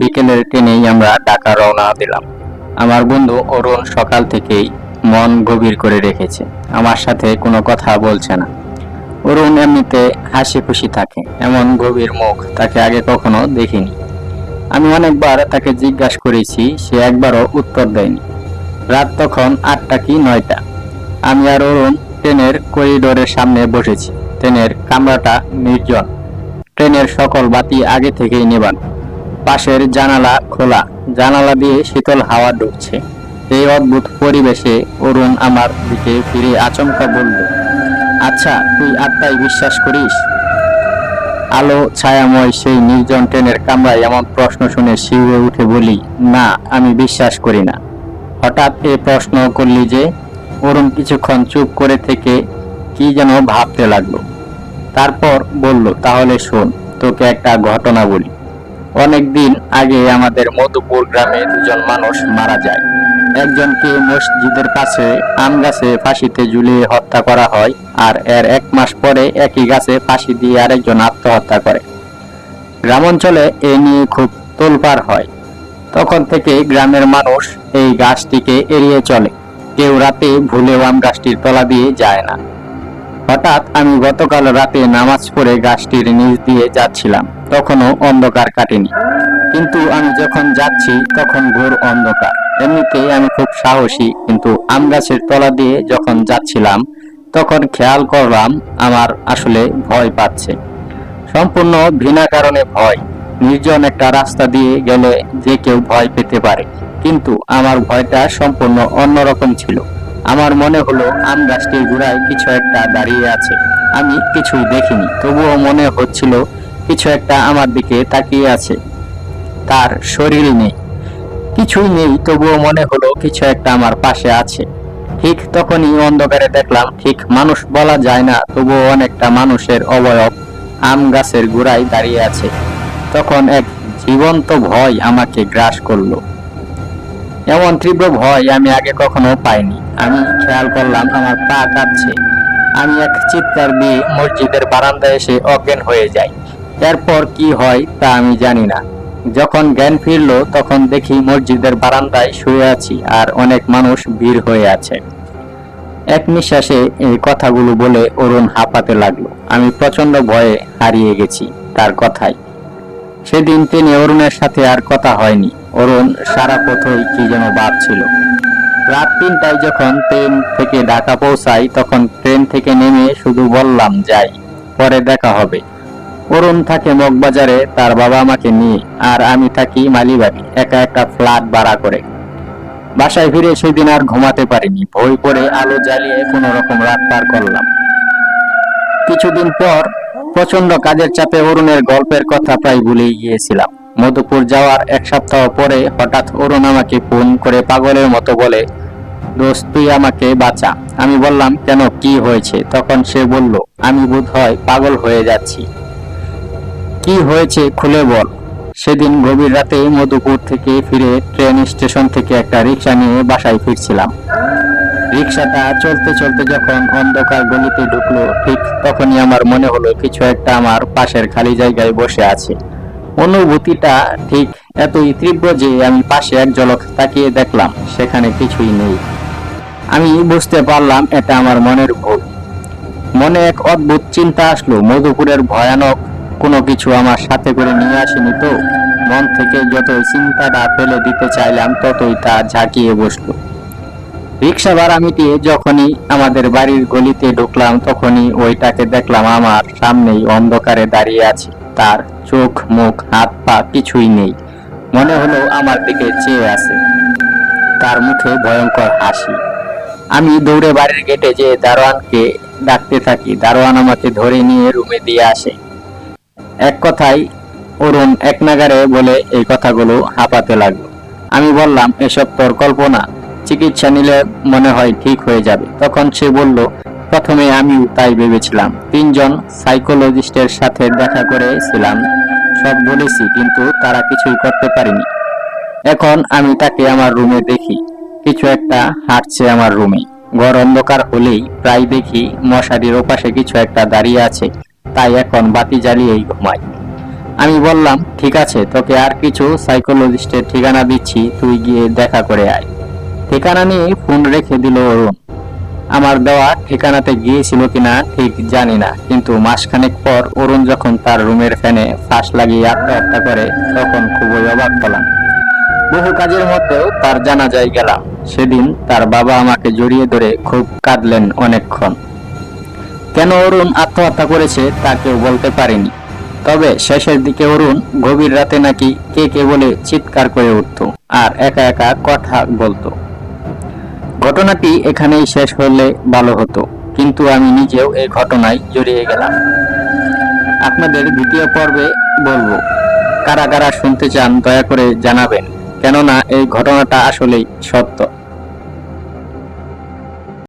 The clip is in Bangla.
বিকেলের ট্রেনেই আমরা ঢাকা রওনা দিলাম। আমার বন্ধু অরুণ সকাল থেকেই মন গভীর করে রেখেছে। আমার সাথে কোনো কথা বলছে না। অরুণ এমনিতে হাসি খুশি থাকে, এমন গভীর মুখ তাকে আগে কখনো দেখিনি। আমি অনেকবার তাকে জিজ্ঞাসা করেছি, সে একবারও উত্তর দেয়নি। রাত তখন আটটা কি নয়টা। আমি আর অরুণ ট্রেনের করিডোরের সামনে বসেছি। ট্রেনের কামরাটা নির্জন। ট্রেনের সকল বাতি আগে থেকেই নেবানো। পাশের জানালা খোলা। জানালা দিয়ে শীতল হাওয়া ঢুকছে। এই অদ্ভুত পরিবেশে অরুণ আমার দিকে ফিরে আচমকা বলল আচ্ছা তুই আত্মায় বিশ্বাস করিস? আলো, ছায়াময় সেই নির্জন ট্রেনের কামরায় এমন প্রশ্ন শুনে শিউরে উঠে বলি, না, আমি বিশ্বাস করি না। হঠাৎ এ প্রশ্ন করলি যে, অরুণ কিছুক্ষণ চুপ করে থেকে কি যেন ভাবতে লাগল? তারপর বলল, তাহলে শোন, তোকে একটা ঘটনা বলি। অনেকদিন আগে আমাদের মধুপুর গ্রামে দুজন মানুষ মারা যায়। একজনকে মসজিদের পাশে আম গাছে ফাঁসিতে ঝুলিয়ে হত্যা করা হয় আর এর এক মাস পরে একই গাছে ফাঁসি দিয়ে আরেকজন আত্মহত্যা করে। গ্রামাঞ্চলে এ নিয়ে খুব তোলপাড় হয়। তখন থেকে গ্রামের মানুষ এই গাছটিকে এড়িয়ে চলে। কেউ রাতে ভুলেও আম গাছটির তলা দিয়ে যায় না। হঠাৎ আমি গতকাল রাতে নামাজ পড়ে গাছটির নিচ দিয়ে যাচ্ছিলাম। তখনও অন্ধকার কাটেনি। কিন্তু আমি যখন যাচ্ছি, তখন ঘোর অন্ধকার। এমনিতেই আমি খুব সাহসী, কিন্তু আম গাছের তলা দিয়ে যখন যাচ্ছিলাম, তখন খেয়াল করলাম আমার আসলে ভয় পাচ্ছে। সম্পূর্ণ ভিনা কারণে ভয়। নির্জন একটা রাস্তা দিয়ে গেলে যে কেউ ভয় পেতে পারে। কিন্তু আমার ভয়টা সম্পূর্ণ অন্যরকম ছিল। আমার মনে হলো আম গাছটির গোড়ায় কিছু একটা দাঁড়িয়ে আছে। আমি কিছুই দেখিনি, তবুও মনে হচ্ছিল কিছু একটা আমার দিকে তাকিয়ে আছে। তার শরীর নেই। কিছুই নেই, তবুও মনে হলো কিছু একটা আমার পাশে আছে। ঠিক তখনই অন্ধকারে দেখলাম, ঠিক মানুষ বলা যায় না, তবুও অনেকটা মানুষের অবয়ব আম গাছের গোড়ায় দাঁড়িয়ে আছে। তখন এক জীবন্ত ভয় আমাকে গ্রাস করল। এমন তীব্র ভয় আমি আগে কখনো পাইনি। আমি খেয়াল করলাম আমার পা কাঁপছে। আমি এক চিৎকার দিয়ে মসজিদের বারান্দায় এসে অজ্ঞান হয়ে যাই। এরপর কি হয় তা আমি জানি না। যখন জ্ঞান ফিরলো, তখন দেখি মসজিদের বারান্দায় শুয়ে আছি আর অনেক মানুষ ভিড় হয়ে আছে। এক নিঃশ্বাসে এই কথাগুলো বলে অরুণ হাঁপাতে লাগল। আমি প্রচণ্ড ভয়ে হারিয়ে গেছি তার কথায়। সেদিন তিনি অরুণের সাথে আর কথা হয়নি। অরুণ, সারা পথই কি যেন ভাবছিল রাত তিনটায় যখন ট্রেন থেকে ঢাকা পৌঁছাই, তখন ট্রেন থেকে নেমে শুধু বললাম, যাই, পরে দেখা হবে। অরুণ থাকে মগবাজারে, তার বাবা আমাকে নিয়ে, আর আমি থাকি মালিবাড়ি একা একটা ফ্ল্যাট ভাড়া করে। বাসায় ফিরে সেদিন আর ঘুমাতে পারিনি, ভয় করে আলো জ্বালিয়ে কোনো রকম রাত পার করলাম। কিছুদিন পর প্রচণ্ড কাজের চাপে অরুণের গল্পের কথা প্রায় ভুলেই গিয়েছিলাম। মধুপুর যাওয়ার এক সপ্তাহ পরে হঠাৎ অরুণ আমাকে ফোন করে পাগলের মতো বলে, দোস্ত, তুই আমাকে বাঁচা। আমি বললাম, কেন, কি হয়েছে? তখন সে বলল, আমি বোধ হয় পাগল হয়ে যাচ্ছি। কি হয়েছে খুলে বল। সেদিন গভীর রাতে মধুপুর থেকে ফিরে ট্রেন স্টেশন থেকে একটা রিক্সা নিয়ে বাসায় ফিরছিলাম। রিক্সাটা চলতে চলতে যখন অন্ধকার গলিতে ঢুকলো, ঠিক তখনই আমার মনে হলো, কিছু একটা আমার পাশের খালি জায়গায় বসে আছে। অনুভূতিটা ঠিক এতই তীব্র যে আমি পাশে এক ঝলক তাকিয়ে দেখলাম, সেখানে কিছুই নেই। আমি বুঝতে পারলাম এটা আমার মনের ভুল। মনে এক অদ্ভুত চিন্তা আসলো, মধুপুরের ভয়ানক কোনো কিছু আমার সাথে করে নিয়ে আসেনি তো। মন থেকে যত চিন্তাটা ফেলে দিতে চাইলাম, ততই তা ঝাঁকিয়ে বসল। রিক্সা ভাড়া মিটিয়ে যখনই আমাদের বাড়ির গলিতে ঢুকলাম, তখনই ওইটাকে দেখলাম আমার সামনেই অন্ধকারে দাঁড়িয়ে আছে। তার চোখ, মুখ, হাত, পা কিছুই নেই। মনে হলো আমার দিকে চেয়ে আছে। তার মুখে ভয়ঙ্কর হাসি। আমি দৌড়ে বাড়ির গেটে যে দারোয়ানকে ডাকতে থাকি। দারোয়ান আমাকে ধরে নিয়ে রুমে দিয়ে আসে। এক কথায়, অরুণ এক নাগারে বলে এই কথাগুলো হাঁপাতে লাগল। আমি বললাম, এসব তোর কল্পনা। চিকিৎসা নিলে মনে হয় ঠিক হয়ে যাবে। তখন সে বলল প্রথমে আমিও তাই ভেবেছিলাম। তিনজন সাইকোলজিস্টের সাথে দেখা করেছিলাম। সব বলেছি, কিন্তু তারা কিছুই করতে পারেনি। এখন আমি তাকে আমার রুমে দেখি। কিছু একটা হাঁটছে আমার রুমে। ঘর অন্ধকার হলেই প্রায় দেখি মশারির ওপাশে কিছু একটা দাঁড়িয়ে আছে। তাই এখন বাতি জ্বালিয়েই ঘুমাই। আমি বললাম, ঠিক আছে, তোকে আর কিছু সাইকোলজিস্টের ঠিকানা দিচ্ছি, তুই গিয়ে দেখা করে আয়। ঠিকানা নিয়ে ফোন রেখে দিল অরুণ। আমার দেওয়া ঠিকানাতে গিয়েছিল কিনা ঠিক জানি না। কিন্তু মাসখানেক পর অরুণ যখন তার রুমের ফ্যানে ফাঁস লাগিয়ে আত্মহত্যা করে, তখন খুবই অবাক হলাম। বহু কাজের মধ্যেও তার জানাজায় গেলাম। সেদিন তার বাবা আমাকে জড়িয়ে ধরে খুব কাঁদলেন অনেকক্ষণ। কেন অরুণ আত্মহত্যা করেছে তা কেউ বলতে পারেনি। তবে শেষের দিকে অরুণ গভীর রাতে নাকি কে কে বলে চিৎকার করে উঠত আর একা একা কথা বলতো। ঘটনাটি এখানেই শেষ হলে ভালো হতো, কিন্তু আমি নিজেও এই ঘটনায় জড়িয়ে গেলাম। আপনাদের দ্বিতীয় পর্বে বলব, কারা কারা শুনতে চান দয়া করে জানাবেন, কেননা এই ঘটনাটা আসলেই সত্য।